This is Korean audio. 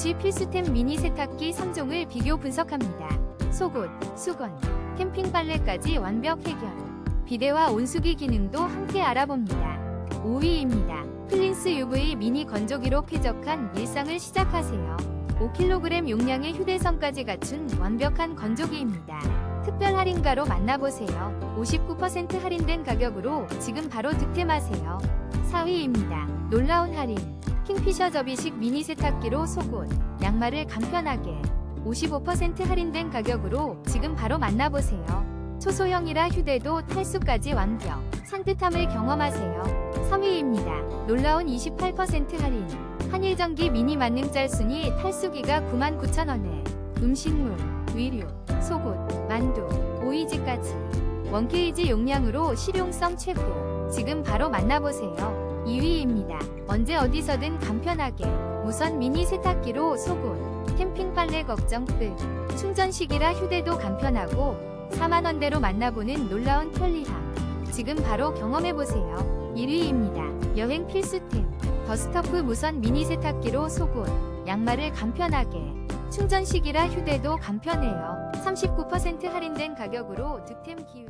뷰티 필수템 미니 세탁기 3종을 비교 분석합니다. 속옷, 수건, 캠핑 빨래까지 완벽 해결. 비데와 온수기 기능도 함께 알아봅니다. 5위입니다. 플린스 UV 미니 건조기로 쾌적한 일상을 시작하세요. 5kg 용량의 휴대성까지 갖춘 완벽한 건조기입니다. 특별 할인가로 만나보세요. 59% 할인된 가격으로 지금 바로 득템하세요. 4위입니다. 놀라운 할인. 킹피셔 접이식 미니 세탁기로 속옷, 양말을 간편하게 55% 할인된 가격으로 지금 바로 만나보세요. 초소형이라 휴대도 탈수까지 완벽, 산뜻함을 경험하세요. 3위입니다. 놀라운 28% 할인. 한일전기 미니 만능 짤순이 탈수기가 99,000원에 음식물, 위류, 속옷, 만두, 오이지까지 원케이지 용량으로 실용성 최고. 지금 바로 만나보세요. 2위입니다. 언제 어디서든 간편하게 무선 미니 세탁기로 속옷, 캠핑 빨래 걱정 끝. 충전식이라 휴대도 간편하고 4만원대로 만나보는 놀라운 편리함. 지금 바로 경험해보세요. 1위입니다. 여행 필수템. 더스터프 무선 미니 세탁기로 속옷, 양말을 간편하게. 충전식이라 휴대도 간편해요. 39% 할인된 가격으로 득템 기회.